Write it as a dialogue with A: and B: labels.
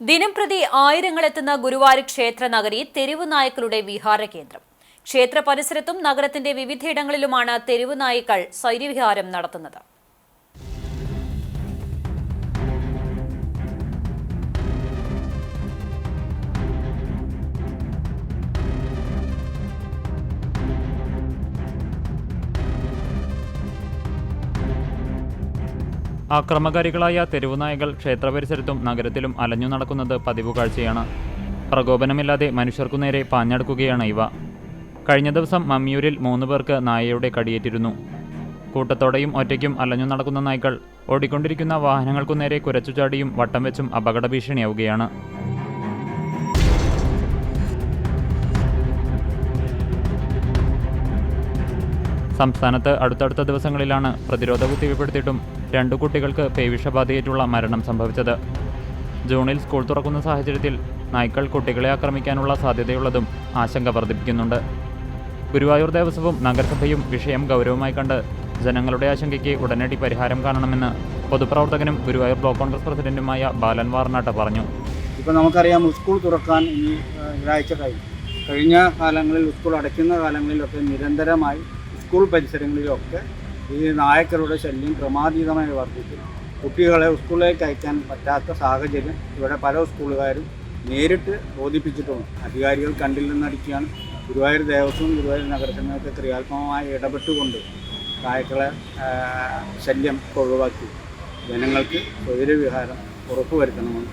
A: ദിനംപ്രതി ആയിരങ്ങളെത്തുന്ന ഗുരുവായൂർ ക്ഷേത്ര നഗരി തെരുവു നായ്ക്കളുടെ വിഹാര കേന്ദ്രം. ക്ഷേത്ര പരിസരത്തും നഗരത്തിന്റെ വിവിധയിടങ്ങളിലുമാണ് തെരുവു നായ്ക്കൾ സൈര്യവിഹാരം നടത്തുന്നത്.
B: ആക്രമകാരികളായ തെരുവുനായകൾ ക്ഷേത്രപരിസരത്തും നഗരത്തിലും അലഞ്ഞു നടക്കുന്നത് പതിവ് കാഴ്ചയാണ്. പ്രകോപനമില്ലാതെ മനുഷ്യർക്കു നേരെ പാഞ്ഞടുക്കുകയാണ് ഇവ. കഴിഞ്ഞ ദിവസം മമ്മിയൂരിൽ മൂന്ന് പേർക്ക് നായയുടെ കടിയേറ്റിരുന്നു. കൂട്ടത്തോടെയും ഒറ്റയ്ക്കും അലഞ്ഞു നടക്കുന്ന നായ്ക്കൾ ഓടിക്കൊണ്ടിരിക്കുന്ന വാഹനങ്ങൾക്കു നേരെ കുരച്ചുചാടിയും വട്ടം വെച്ചും അപകട ഭീഷണിയാവുകയാണ്. സംസ്ഥാനത്ത് അടുത്തടുത്ത ദിവസങ്ങളിലാണ് പ്രതിരോധ കുത്തിവയ്പ്പെടുത്തിയിട്ടും രണ്ടു കുട്ടികൾക്ക് പേവിഷബാധയേറ്റുള്ള മരണം സംഭവിച്ചത്. ജൂണിൽ സ്കൂൾ തുറക്കുന്ന സാഹചര്യത്തിൽ നായ്ക്കൾ കുട്ടികളെ ആക്രമിക്കാനുള്ള സാധ്യതയുള്ളതും ആശങ്ക വർദ്ധിപ്പിക്കുന്നുണ്ട്. ഗുരുവായൂർ ദേവസ്വവും നഗരസഭയും വിഷയം ഗൗരവമായി കണ്ട് ജനങ്ങളുടെ ആശങ്കയ്ക്ക് ഉടനടി പരിഹാരം കാണണമെന്ന് പൊതുപ്രവർത്തകനും ഗുരുവായൂർ ബ്ലോക്ക് കോൺഗ്രസ് പ്രസിഡന്റുമായ ബാലൻ വാർനാട്ട് പറഞ്ഞു.
C: ഇപ്പോൾ നമുക്കറിയാം സ്കൂൾ തുറക്കാൻ ഇനി ഒരാഴ്ച കഴിഞ്ഞു. കഴിഞ്ഞ കാലങ്ങളിൽ സ്കൂൾ അടയ്ക്കുന്ന കാലങ്ങളിലൊക്കെ നിരന്തരമായി സ്കൂൾ പരിസരങ്ങളിലൊക്കെ ഈ നായക്കരുടെ ശല്യം ക്രമാതീതമായി വർദ്ധിച്ചു. കുട്ടികളെ സ്കൂളിലേക്ക് അയക്കാൻ പറ്റാത്ത സാഹചര്യം ഇവിടെ പല സ്കൂളുകാരും നേരിട്ട് ബോധിപ്പിച്ചിട്ടുണ്ട്. അധികാരികൾ കണ്ടിൽ നിന്നടിക്കുകയാണ്. ഗുരുവായൂർ ദേവസ്വം ഗുരുവായൂർ നഗരസഭയൊക്കെ ക്രിയാത്മകമായി ഇടപെട്ടുകൊണ്ട് നായ്ക്കളെ ശല്യം ഒഴിവാക്കി. ജനങ്ങൾക്ക് സൗകര്യവിഹാരം ഉറപ്പുവരുത്തണമെന്ന്